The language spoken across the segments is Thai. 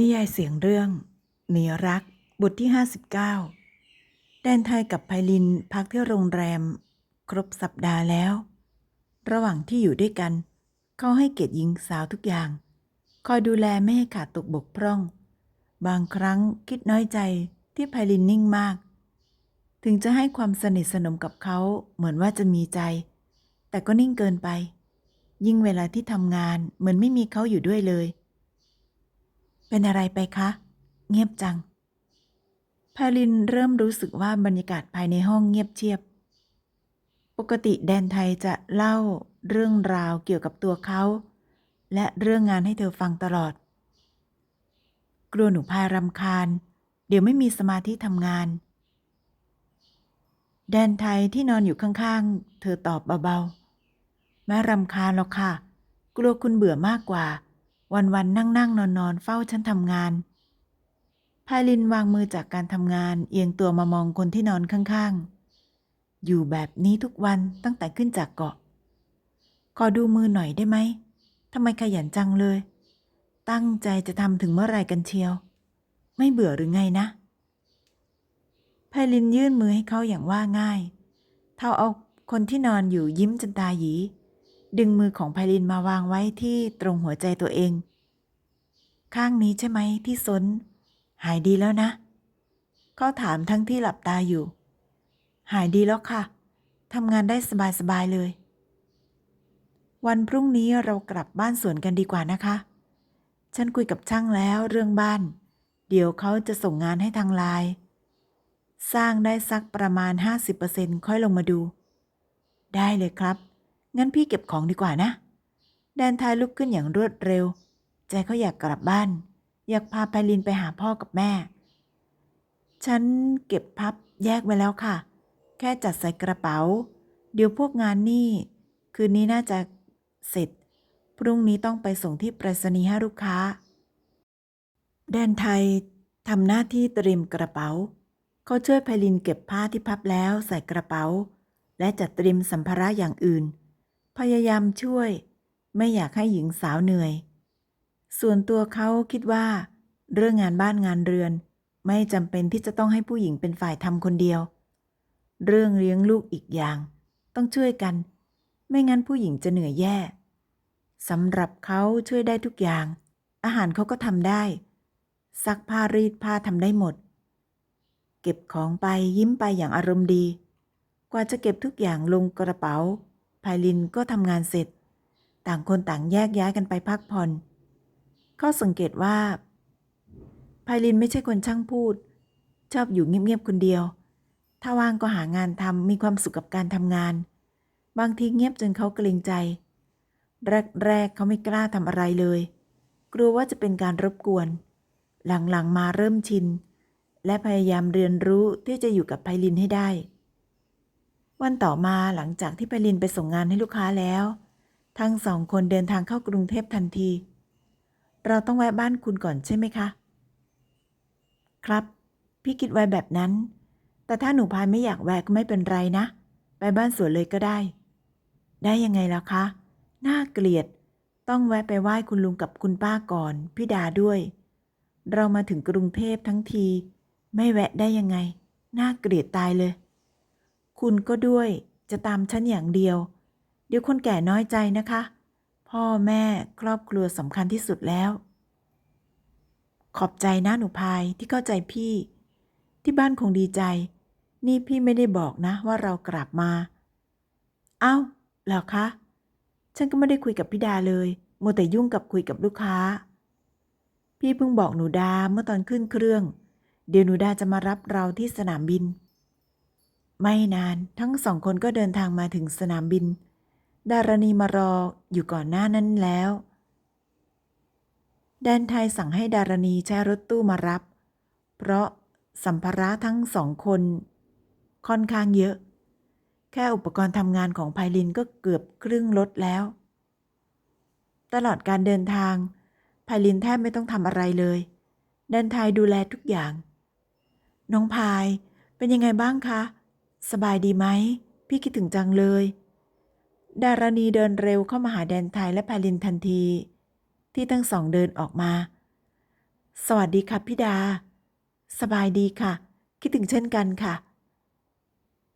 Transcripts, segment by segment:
นิยายเสียงเรื่องหนีรักบทที่ 59 แดนไทยกับไพลินพักที่โรงแรม ครบสัปดาห์แล้ว ระหว่างที่อยู่ด้วยกัน เขาให้เกียรติหญิงสาวทุกอย่าง คอยดูแลไม่ให้ขาดตกบกพร่อง บางครั้งคิดน้อยใจที่ไพลินนิ่งมาก ถึงจะให้ความสนิทสนมกับเขาเหมือนว่าจะมีใจ แต่ก็นิ่งเกินไป ยิ่งเวลาที่ทำงานเหมือนไม่มีเขาอยู่ด้วยเลยเเป็นอะไรไปคะ เงียบจังพาลินเริ่มรู้สึกว่าบรรยากาศภายในห้องเงียบเชียบ ปกติแดนไทยจะเล่าเรื่องราวเกี่ยวกับตัวเขา และเรื่องงานให้เธอฟังตลอด กลัวหนูพายรำคาญ เดี๋ยวไม่มีสมาธิทำงาน แดนไทยที่นอนอยู่ข้างๆ เธอตอบเบาๆ แม่รำคาญหรอกค่ะ กลัวคุณเบื่อมากกว่า วันๆนนั่งๆนอนๆเฝ้าฉันทำงาน พายลินวางมือจากการทำงาน เอียงตัวมามองคนที่นอนข้างๆ อยู่แบบนี้ทุกวันตั้งแต่ขึ้นจากเกาะ ขอดูมือหน่อยได้ไหมทำไมขยันจังเลย ตั้งใจจะทำถึงเมื่อไรกันเชียว ไม่เบื่อหรือไงนะไพลินยื่นมือให้เขาอย่างว่าง่าย เท่าเอาคนที่นอนอยู่ยิ้มจนตาหยี ดึงมือของไพลินมาวางไว้ที่ตรงหัวใจตัวเอง ข้างนี้ใช่ไหมที่ซนหายดีแล้วนะ เขาถามทั้งที่หลับตาอยู่ หายดีแล้วค่ะทำงานได้สบาย ๆ เลย วันพรุ่งนี้เรากลับบ้านสวนกันดีกว่านะคะ ฉันคุยกับช่างแล้วเรื่องบ้าน เดี๋ยวเขาจะส่งงานให้ทางไลน์สร้างได้สักประมาณ 50%ค่อยลงมาดู ได้เลยครับ งั้นพี่เก็บของดีกว่านะ แดนทายลุกขึ้นอย่างรวดเร็ว ใจเขาอยากกลับบ้าน อยากพาไพลินไปหาพ่อกับแม่ ฉันเก็บพับแยกไว้แล้วค่ะ แค่จัดใส่กระเป๋า เดี๋ยวพวกงานนี่ คืนนี้น่าจะเสร็จ พรุ่งนี้ต้องไปส่งที่ไปรษณีย์ให้ลูกค้า แดนไทยทำหน้าที่เตรียมกระเป๋า เขาช่วยไพลินเก็บผ้าที่พับแล้วใส่กระเป๋า และจัดเตรียมสัมภาระอย่างอื่น พยายามช่วย ไม่อยากให้หญิงสาวเหนื่อย ส่วนตัวเขาคิดว่า เรื่องงานบ้านงานเรือน ไม่จำเป็นที่จะต้องให้ผู้หญิงเป็นฝ่ายทำคนเดียว เรื่องเลี้ยงลูกอีกอย่าง ต้องช่วยกัน ไม่งั้นผู้หญิงจะเหนื่อยแย่สำหรับเขาช่วยได้ทุกอย่าง อาหารเขาก็ทำได้ ซักผ้ารีดผ้าทำได้หมด เก็บของไปยิ้มไปอย่างอารมณ์ดี กว่าจะเก็บทุกอย่างลงกระเป๋า ไพลินก็ทำงานเสร็จ ต่างคนต่างแยกย้ายกันไปพักผ่อนเขาสังเกตว่าไพลินไม่ใช่คนช่างพูด ชอบอยู่เงียบๆคนเดียว ถ้าว่างก็หางานทำมีความสุขกับการทำงาน บางทีเงียบจนเขาเกรงใจ แรกๆเขาไม่กล้าทำอะไรเลย กลัวว่าจะเป็นการรบกวน หลังๆมาเริ่มชิน และพยายามเรียนรู้ที่จะอยู่กับไพลินให้ได้ วันต่อมาหลังจากที่ไพลินไปส่งงานให้ลูกค้าแล้ว ทั้งสองคนเดินทางเข้ากรุงเทพทันที เราต้องแวะบ้านคุณก่อนใช่ไหมคะ ครับ พี่คิดไว้แบบนั้น แต่ถ้าหนูพายไม่อยากแวะก็ไม่เป็นไรนะ ไปบ้านสวนเลยก็ได้ ได้ยังไงล่ะคะ น่าเกลียด ต้องแวะไปไหว้คุณลุงกับคุณป้าก่อน พี่ดาด้วย เรามาถึงกรุงเทพทั้งที ไม่แวะได้ยังไง น่าเกลียดตายเลย คุณก็ด้วยจะตามฉันอย่างเดียว เดี๋ยวคนแก่น้อยใจนะคะ พ่อแม่ครอบครัวสำคัญที่สุดแล้ว ขอบใจนะหนูพายที่เข้าใจพี่ ที่บ้านคงดีใจ นี่พี่ไม่ได้บอกนะว่าเรากลับมา เอ้าเหรอคะ ฉันก็ไม่ได้คุยกับพี่ดาเลยมัวแต่ยุ่งกับคุยกับลูกค้า พี่เพิ่งบอกหนูดาเมื่อตอนขึ้นเครื่อง เดี๋ยวหนูดาจะมารับเราที่สนามบิน ไม่นานทั้งสองคนก็เดินทางมาถึงสนามบิน ดารณีมารออยู่ก่อนหน้านั้นแล้ว แดนไทยสั่งให้ดารณีใช้รถตู้มารับ เพราะสัมภาระทั้งสองคน ค่อนข้างเยอะ แค่อุปกรณ์ทำงานของไพลินก็เกือบครึ่งรถแล้ว ตลอดการเดินทางไพลินแทบไม่ต้องทำอะไรเลย แดนไทยดูแลทุกอย่าง น้องพายเป็นยังไงบ้างคะ สบายดีไหม พี่คิดถึงจังเลย ดารณีเดินเร็วเข้ามาหาแดนไทยและไพลินทันที ที่ทั้งสองเดินออกมา สวัสดีค่ะพี่ดา สบายดีค่ะ คิดถึงเช่นกันค่ะ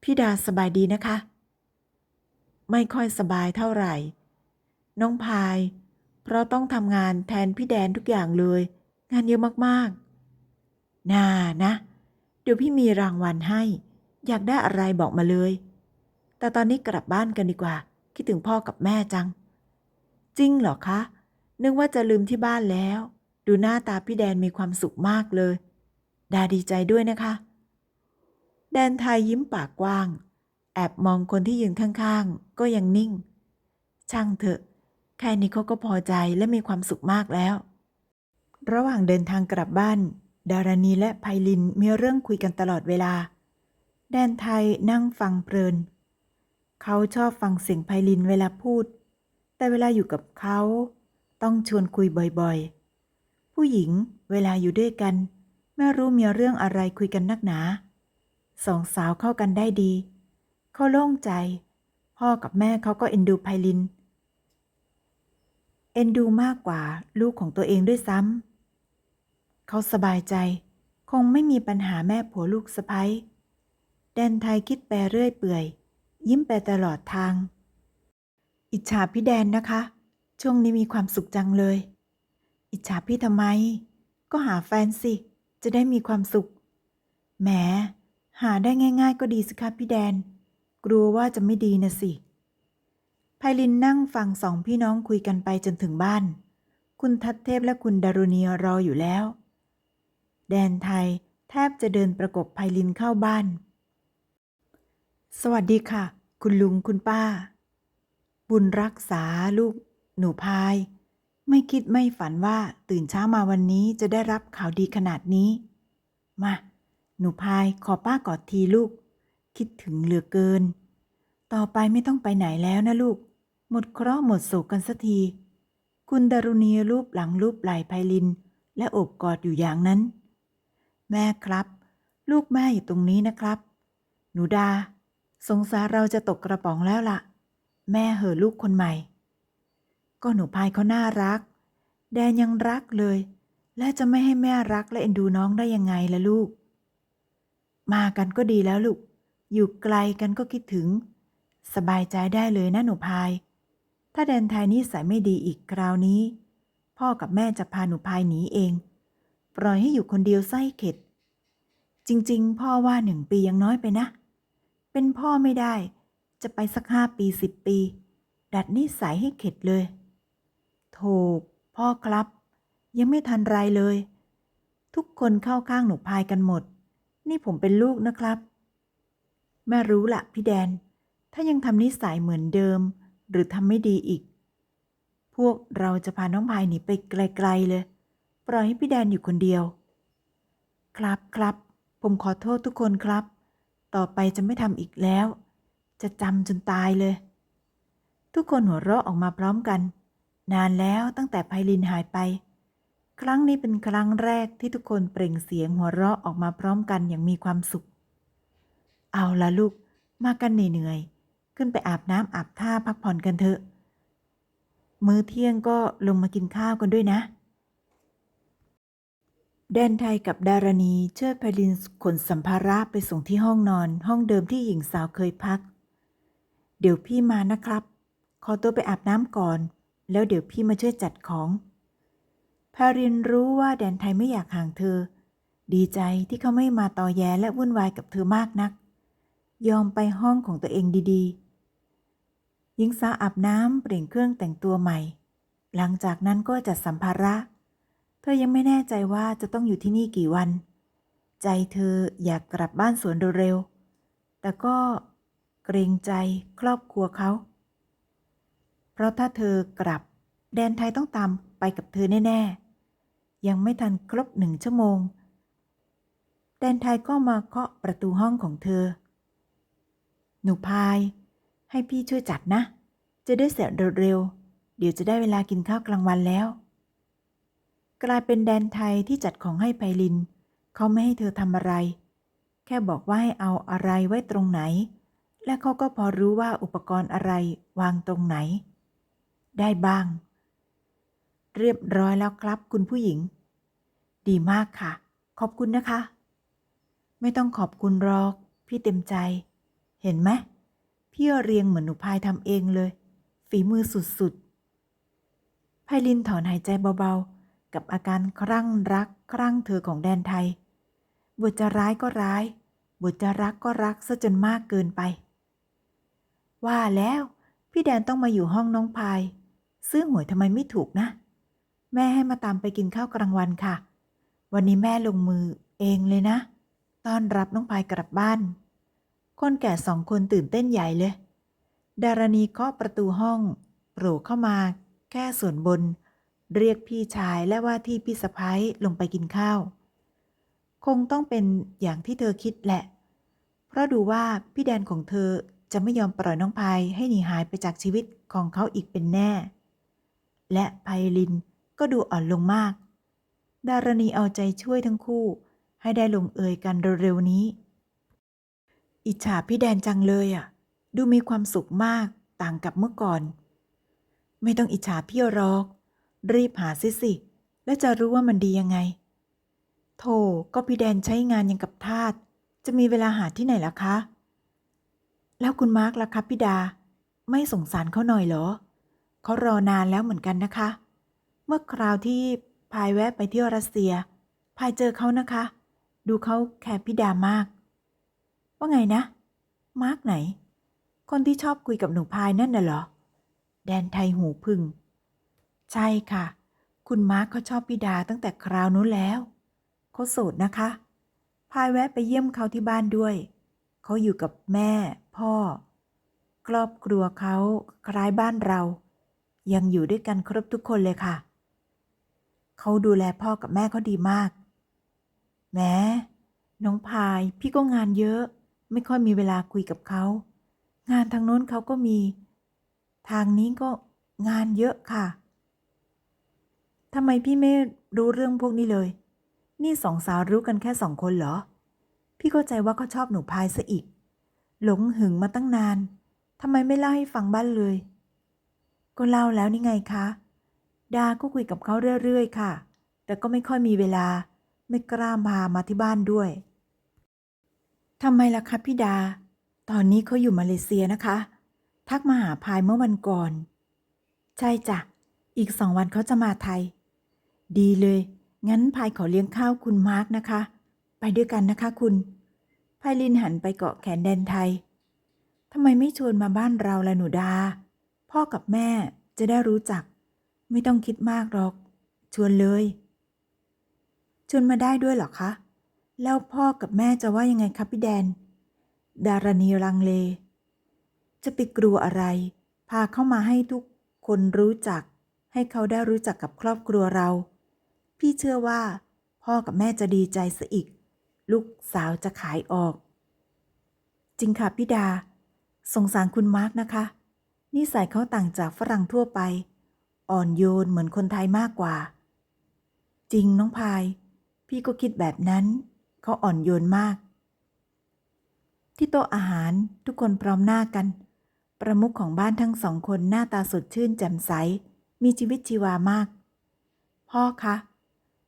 พี่ดาสบายดีนะคะ ไม่ค่อยสบายเท่าไหร่ น้องพาย เพราะต้องทำงานแทนพี่แดนทุกอย่างเลย งานเยอะมากๆ น่านะ เดี๋ยวพี่มีรางวัลให้ อยากได้อะไรบอกมาเลย แต่ตอนนี้กลับบ้านกันดีกว่า คิดถึงพ่อกับแม่จัง จริงเหรอคะ นึกว่าจะลืมที่บ้านแล้ว ดูหน้าตาพี่แดนมีความสุขมากเลย ดาดีใจด้วยนะคะ แดนไทยยิ้มปากกว้าง แอบมองคนที่ยืนข้างๆ ก็ยังนิ่ง ช่างเถอะ แค่นี้เขาก็พอใจและมีความสุขมากแล้ว ระหว่างเดินทางกลับบ้าน ดารณีและไพลินมีเรื่องคุยกันตลอดเวลา แดนไทยนั่งฟังเพลิน เขาชอบฟังเสียงไพลินเวลาพูด แต่เวลาอยู่กับเขา ต้องชวนคุยบ่อยๆ ผู้หญิงเวลาอยู่ด้วยกัน ไม่รู้มีเรื่องอะไรคุยกันนักหนา สองสาวเข้ากันได้ดี เขาโล่งใจ พ่อกับแม่เขาก็เอ็นดูไพลิน เอ็นดูมากกว่าลูกของตัวเองด้วยซ้ำเขาสบายใจ คงไม่มีปัญหาแม่ผัวลูกสะพ้ย นไทยคิดไปเรื่อยเปื่อย ยิ้มไปตลอดทาง อิจฉาพี่แดนนะคะ ช่วงนี้มีความสุขจังเลย อิจฉาพี่ทำไม ก็หาแฟนสิ จะได้มีความสุข แหม หาได้ง่าย ๆ ก็ดีสิคะพี่แดน กลัวว่าจะไม่ดีนะสิไพลินนั่งฟังสองพี่น้องคุยกันไปจนถึงบ้าน คุณทัศเทพและคุณดารุณีรออยู่แล้ว แดนไทยแทบจะเดินประกบไพลินเข้าบ้าน สวัสดีค่ะ คุณลุงคุณป้า บุญรักษาลูก หนูพาย ไม่คิดไม่ฝันว่าตื่นเช้ามาวันนี้จะได้รับข่าวดีขนาดนี้ มา หนูพายขอป้ากอดทีลูก คิดถึงเหลือเกิน ต่อไปไม่ต้องไปไหนแล้วนะลูก หมดเคราะห์หมดโศกกันสักที คุณดารุณีรูปหลังรูปไหล่ไพลิน และโอบกอดอยู่อย่างนั้น แม่ครับ ลูกแม่อยู่ตรงนี้นะครับ หนูดา สงสารเราจะตกกระป๋องแล้วล่ะ แม่เหอะลูกคนใหม่ ก็หนูพายเขาน่ารัก แดนยังรักเลย และจะไม่ให้แม่รักและเอ็นดูน้องได้ยังไงล่ะลูก มากันก็ดีแล้วลูก อยู่ไกลกันก็คิดถึง สบายใจได้เลยนะหนูพาย ถ้าแดนไทยนิสัยไม่ดีอีกคราวนี้ พ่อกับแม่จะพาหนูพายหนีเอง ปล่อยให้อยู่คนเดียวไส้เข็ด จริง ๆ พ่อว่าหนึ่งปียังน้อยไปนะเเป็นพ่อไม่ได้ จะไปสักห้าปีสิบปี ดัดนิสัยให้เข็ดเลย โถกพ่อครับ ยังไม่ทันไรเลย ทุกคนเข้าข้างหนูพายกันหมด นี่ผมเป็นลูกนะครับ แม่รู้ละพี่แดน ถ้ายังทำนิสัยเหมือนเดิม หรือทำไม่ดีอีก พวกเราจะพาน้องพายหนีไปไกลๆเลย ปล่อยให้พี่แดนอยู่คนเดียว ครับครับ ผมขอโทษทุกคนครับ ต่อไปจะไม่ทำอีกแล้ว จะจำจนตายเลย ทุกคนหัวเราะออกมาพร้อมกัน นานแล้วตั้งแต่ไพลินหายไป ครั้งนี้เป็นครั้งแรกที่ทุกคนเปล่งเสียงหัวเราะออกมาพร้อมกันอย่างมีความสุข เอาละลูก มากันเหนื่อยๆขึ้นไปอาบน้ำอาบท่าพักผ่อนกันเถอะ มื้อเที่ยงก็ลงมากินข้าวกันด้วยนะ แดนไทยกับดารณีช่วยพลินขนสัมภาระไปส่งที่ห้องนอน ห้องเดิมที่หญิงสาวเคยพัก เดี๋ยวพี่มานะครับ ขอตัวไปอาบน้ำก่อน แล้วเดี๋ยวพี่มาช่วยจัดของพารินรู้ว่าแดนไทยไม่อยากห่างเธอ ดีใจที่เขาไม่มาตอแยและวุ่นวายกับเธอมากนัก ยอมไปห้องของตัวเองดีๆ หญิงสาวอาบน้ำเปลี่ยนเครื่องแต่งตัวใหม่ หลังจากนั้นก็จัดสัมภาระ เธอยังไม่แน่ใจว่าจะต้องอยู่ที่นี่กี่วัน ใจเธออยากกลับบ้านสวนเร็วๆ แต่ก็เกรงใจครอบครัวเขา เพราะถ้าเธอกลับแดนไทยต้องตามไปกับเธอแน่ ๆ ยังไม่ทันครบหนึ่งชั่วโมง แดนไทยก็มาเคาะประตูห้องของเธอ หนูพาย ให้พี่ช่วยจัดนะ จะได้เสร็จเร็วๆ เดี๋ยวจะได้เวลากินข้าวกลางวันแล้ว กลายเป็นแดนไทยที่จัดของให้ไพลิน เขาไม่ให้เธอทำอะไร แค่บอกว่าให้เอาอะไรไว้ตรงไหน และเขาก็พอรู้ว่าอุปกรณ์อะไรวางตรงไหน ได้บ้าง เรียบร้อยแล้วครับคุณผู้หญิง ดีมากค่ะ ขอบคุณนะคะ ไม่ต้องขอบคุณหรอก พี่เต็มใจ เห็นไหมพี่เรียงเหมือนหนูพายทำเองเลย ฝีมือสุดๆไพลินถอนหายใจเบาๆ กับอาการครั่งรักครั่งเธอของแดนไทย บทจะร้ายก็ร้าย บทจะรักก็รักซะจนมากเกินไป ว่าแล้ว พี่แดนต้องมาอยู่ห้องน้องพาย ซื้อหวยทำไมไม่ถูกนะ แม่ให้มาตามไปกินข้าวกลางวันค่ะ วันนี้แม่ลงมือเองเลยนะ ต้อนรับน้องพายกลับบ้าน คนแก่สองคนตื่นเต้นใหญ่เลย ดารณีเคาะประตูห้องโผล่เข้ามาแค่ส่วนบน เรียกพี่ชายและว่าที่พี่สะพ้ายลงไปกินข้าว คงต้องเป็นอย่างที่เธอคิดแหละ เพราะดูว่าพี่แดนของเธอจะไม่ยอมปล่อยน้องพายให้หนีหายไปจากชีวิตของเขาอีกเป็นแน่ และไพลินก็ดูอ่อนลงมาก ดารณีเอาใจช่วยทั้งคู่ ให้ได้ลงเอยกันเร็วๆนี้ อิจฉาพี่แดนจังเลยอะ ดูมีความสุขมากต่างกับเมื่อก่อน ไม่ต้องอิจฉาพี่รอก รีบหาซิสิ แล้วจะรู้ว่ามันดียังไง โธ่ก็พี่แดนใช้งานยังกับทาสจะมีเวลาหาที่ไหนล่ะคะ แล้วคุณมาร์กล่ะคะพี่ดา ไม่สงสารเขาหน่อยเหรอ เขารอนานแล้วเหมือนกันนะคะ เมื่อคราวที่พายแวะไปเที่ยวรัสเซีย พายเจอเขานะคะ ดูเขาแคร์พี่ดามาก ว่าไงนะ มาร์กไหน คนที่ชอบคุยกับหนูพายนั่นน่ะเหรอ แดนไทยหูพึ่ง ใช่ค่ะ คุณมาร์กเขาชอบพี่ดาตั้งแต่คราวนู้นแล้วเขาโสดนะคะ พายแวะไปเยี่ยมเขาที่บ้านด้วย เขาอยู่กับแม่ พ่อ ครอบครัวเขาคล้ายบ้านเรา ยังอยู่ด้วยกันครบทุกคนเลยค่ะ เขาดูแลพ่อกับแม่เขาดีมากแหม้น้องพายพี่ก็งานเยอะ ไม่ค่อยมีเวลาคุยกับเขา งานทางโน้นเขาก็มี ทางนี้ก็งานเยอะค่ะ ทำไมพี่ไม่รู้เรื่องพวกนี้เลย นี่สองสาวรู้กันแค่สองคนเหรอ พี่เข้าใจว่าเขาชอบหนูพายซะอีก หลงหึงมาตั้งนานทำไมไม่เล่าให้ฟังบ้านเลย ก็เล่าแล้วนี่ไงคะ ดาก็คุยกับเขาเรื่อยๆ ค่ะ แต่ก็ไม่ค่อยมีเวลา ไม่กล้าพามาที่บ้านด้วยทำไมล่ะคะพี่ดา ตอนนี้เขาอยู่มาเลเซียนะคะ ทักมาหาพายเมื่อวันก่อน ใช่จ้ะ อีกสองวันเขาจะมาไทย ดีเลย งั้นพายขอเลี้ยงข้าวคุณมาร์กนะคะ ไปด้วยกันนะคะคุณพายลินหันไปเกาะแขนแดนไทยทำไมไม่ชวนมาบ้านเราละหนูดา พ่อกับแม่จะได้รู้จัก ไม่ต้องคิดมากหรอก ชวนเลย ชวนมาได้ด้วยเหรอคะ แล้วพ่อกับแม่จะว่ายังไงครับพี่แดน ดารณีลังเล จะไปกลัวอะไร พาเข้ามาให้ทุกคนรู้จัก ให้เขาได้รู้จักกับครอบครัวเรา พี่เชื่อว่า พ่อกับแม่จะดีใจซะอีก ลูกสาวจะขายออก จริงค่ะพี่ดา สงสารคุณมาร์กนะคะ นิสัยเขาต่างจากฝรั่งทั่วไป อ่อนโยนเหมือนคนไทยมากกว่า จริงน้องพาย พี่ก็คิดแบบนั้น เขาอ่อนโยนมาก ที่โต๊ะอาหารทุกคนพร้อมหน้ากัน ประมุขของบ้านทั้งสองคนหน้าตาสดชื่นแจ่มใส มีชีวิตชีวามาก พ่อคะ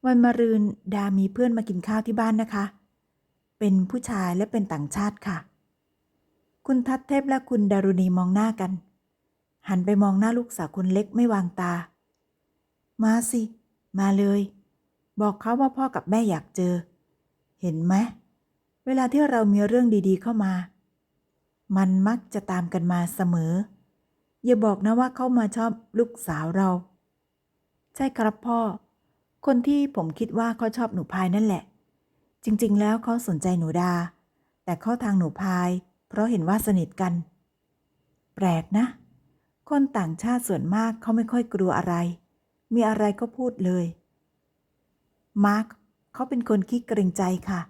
วันมะรืนดามีเพื่อนมากินข้าวที่บ้านนะคะ เป็นผู้ชายและเป็นต่างชาติค่ะ คุณทัศเทพและคุณดารุณีมองหน้ากัน หันไปมองหน้าลูกสาวคนเล็กไม่วางตา มาสิ มาเลย บอกเขาว่าพ่อกับแม่อยากเจอ เห็นไหมเวลาที่เรามีเรื่องดีๆเข้ามา มันมักจะตามกันมาเสมอ อย่าบอกนะว่าเขามาชอบลูกสาวเรา ใช่ครับพ่อ คนที่ผมคิดว่าเขาชอบหนูพายนั่นแหละ จริงๆ แล้วเขาสนใจหนูดา แต่เข้าทางหนูพาย เพราะเห็นว่าสนิทกัน แปลกนะ คนต่างชาติส่วนมากเขาไม่ค่อยกลัวอะไร มีอะไรก็พูดเลย มาร์คเขาเป็นคนขี้เกรงใจค่ะ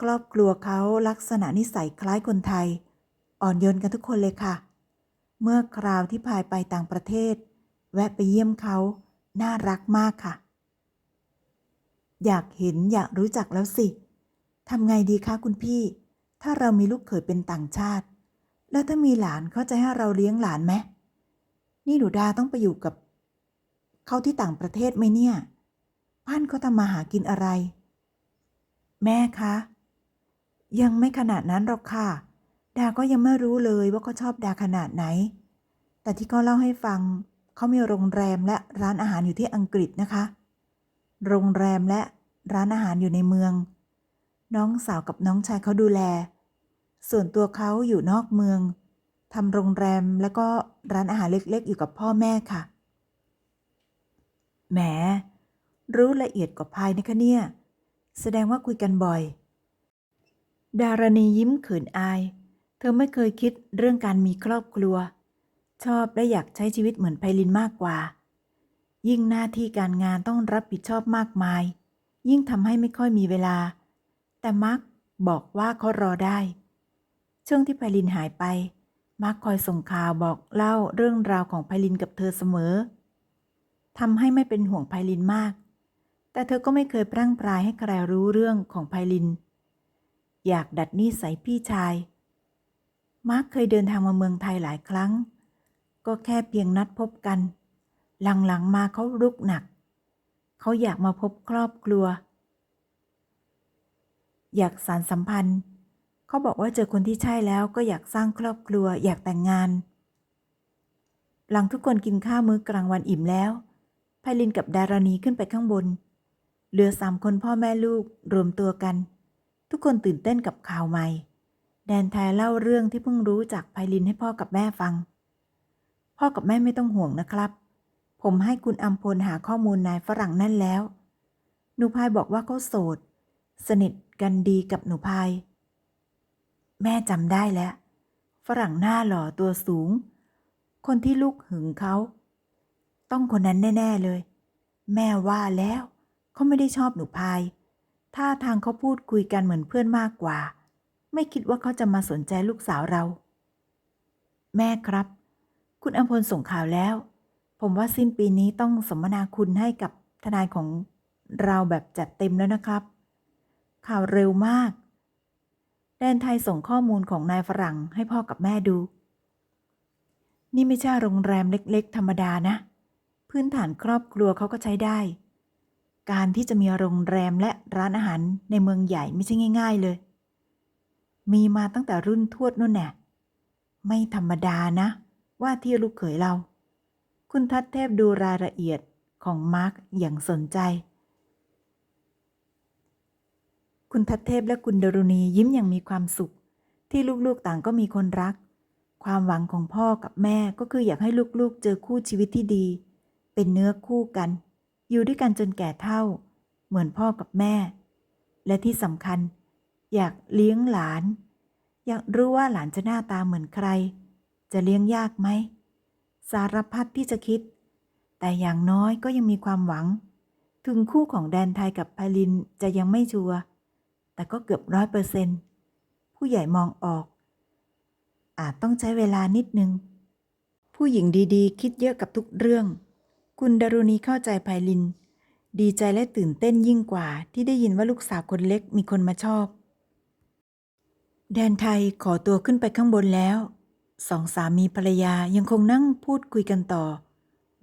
ครอบครัวเขาลักษณะนิสัยคล้ายคนไทย อ่อนโยนกันทุกคนเลยค่ะ เมื่อคราวที่พายไปต่างประเทศ แวะไปเยี่ยมเขา น่ารักมากค่ะ อยากเห็นอยากรู้จักแล้วสิทำไงดีคะคุณพี่ ถ้าเรามีลูกเขยเป็นต่างชาติ แล้วถ้ามีหลานเขาจะให้เราเลี้ยงหลานไหมนี่หนูดาต้องไปอยู่กับเขาที่ต่างประเทศไหมเนี่ยพันเขาทำมาหากินอะไร แม่คะ ยังไม่ขนาดนั้นหรอกค่ะ ดาก็ยังไม่รู้เลยว่าเขาชอบดาขนาดไหน แต่ที่เขาเล่าให้ฟังเขามีโรงแรมและร้านอาหารอยู่ที่อังกฤษนะคะ โรงแรมและร้านอาหารอยู่ในเมือง น้องสาวกับน้องชายเขาดูแล ส่วนตัวเขาอยู่นอกเมืองทำโรงแรมแล้วก็ร้านอาหารเล็กๆ อยู่กับพ่อแม่ค่ะ แหม รู้ละเอียดกว่าพายนะคะเนี่ย แสดงว่าคุยกันบ่อย ดารณียิ้มเขินอาย เธอไม่เคยคิดเรื่องการมีครอบครัว ชอบและอยากใช้ชีวิตเหมือนไพลินมากกว่า ยิ่งหน้าที่การงานต้องรับผิดชอบมากมาย ยิ่งทำให้ไม่ค่อยมีเวลา แต่มาร์กบอกว่าเขารอได้ ช่วงที่ไพลินหายไป มาร์กคอยส่งข่าวบอกเล่าเรื่องราวของไพลินกับเธอเสมอทำให้ไม่เป็นห่วงไพลินมาก แต่เธอก็ไม่เคยพรั่งพรายให้ใครรู้เรื่องของไพลิน อยากดัดนิสัยพี่ชาย มาร์กเคยเดินทางมาเมืองไทยหลายครั้ง ก็แค่เพียงนัดพบกัน หลังๆมาเขารุกหนัก เขาอยากมาพบครอบครัว อยากสารสัมพันธ์ เขาบอกว่าเจอคนที่ใช่แล้วก็อยากสร้างครอบครัว อยากแต่งงาน หลังทุกคนกินข้าวมื้อกลางวันอิ่มแล้วไพลินกับดารณีขึ้นไปข้างบน เหลือสามคนพ่อแม่ลูกรวมตัวกัน ทุกคนตื่นเต้นกับข่าวใหม่ แดนไทยเล่าเรื่องที่เพิ่งรู้จากไพลินให้พ่อกับแม่ฟัง พ่อกับแม่ไม่ต้องห่วงนะครับ ผมให้คุณอัมพลหาข้อมูลนายฝรั่งนั่นแล้ว หนูพายบอกว่าเขาโสด สนิทกันดีกับหนูพาย แม่จำได้แล้ว ฝรั่งหน้าหล่อตัวสูง คนที่ลูกหึงเขา ต้องคนนั้นแน่ ๆเลย แม่ว่าแล้วเขาไม่ได้ชอบหนูพาย ท่าทางเขาพูดคุยกันเหมือนเพื่อนมากกว่า ไม่คิดว่าเขาจะมาสนใจลูกสาวเรา แม่ครับ คุณอัมพลส่งข่าวแล้ว ผมว่าสิ้นปีนี้ต้องสมนาคุณให้กับทนายของเราแบบจัดเต็มแล้วนะครับ ข่าวเร็วมาก แดนไทยส่งข้อมูลของนายฝรั่งให้พ่อกับแม่ดู นี่ไม่ใช่โรงแรมเล็กๆ ธรรมดานะ พื้นฐานครอบครัวเขาก็ใช้ได้ การที่จะมีโรงแรมและร้านอาหารในเมืองใหญ่ไม่ใช่ง่าย ๆเลย มีมาตั้งแต่รุ่นทวดนู่นแน่ไม่ธรรมดานะ ว่าที่ลูกเขยเรา คุณทัดเทพดูรายละเอียดของมาร์กอย่างสนใจ คุณทัดเทพและคุณดรุณียิ้มอย่างมีความสุข ที่ลูกๆต่างก็มีคนรัก ความหวังของพ่อกับแม่ก็คืออยากให้ลูกๆ เจอคู่ชีวิตที่ดี เป็นเนื้อคู่กัน อยู่ด้วยกันจนแก่เท่า เหมือนพ่อกับแม่ และที่สำคัญ อยากเลี้ยงหลาน อยากรู้ว่าหลานจะหน้าตาเหมือนใคร จะเลี้ยงยากไหม สารพัดที่จะคิด แต่อย่างน้อยก็ยังมีความหวัง ถึงคู่ของแดนไทยกับไพลินจะยังไม่ชัวร์แต่ก็เกือบร้อยเปอร์เซนผู้ใหญ่มองออก อาจต้องใช้เวลานิดนึง ผู้หญิงดีๆ คิดเยอะกับทุกเรื่อง คุณดารุณีเข้าใจไพลิน ดีใจและตื่นเต้นยิ่งกว่าที่ได้ยินว่าลูกสาวคนเล็กมีคนมาชอบ แดนไทยขอตัวขึ้นไปข้างบนแล้ว สองสามีภรรยายังคงนั่งพูดคุยกันต่อ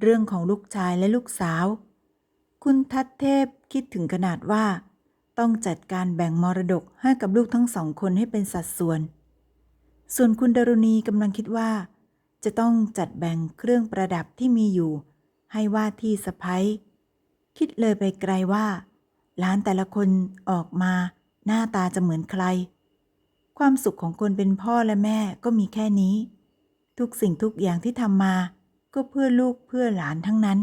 เรื่องของลูกชายและลูกสาว คุณทัดเทพคิดถึงขนาดว่า ต้องจัดการแบ่งมรดกให้กับลูกทั้งสองคนให้เป็นสัดส่วน ส่วนคุณดารุณีกำลังคิดว่า จะต้องจัดแบ่งเครื่องประดับที่มีอยู่ ให้ว่าที่สะพ้ยคิดเลยไปไกลว่าหลานแต่ละคนออกมาหน้าตาจะเหมือนใคร ความสุขของคนเป็นพ่อและแม่ก็มีแค่นี้ ทุกสิ่งทุกอย่างที่ทำมา ก็เพื่อลูกเพื่อหลานทั้งนั้น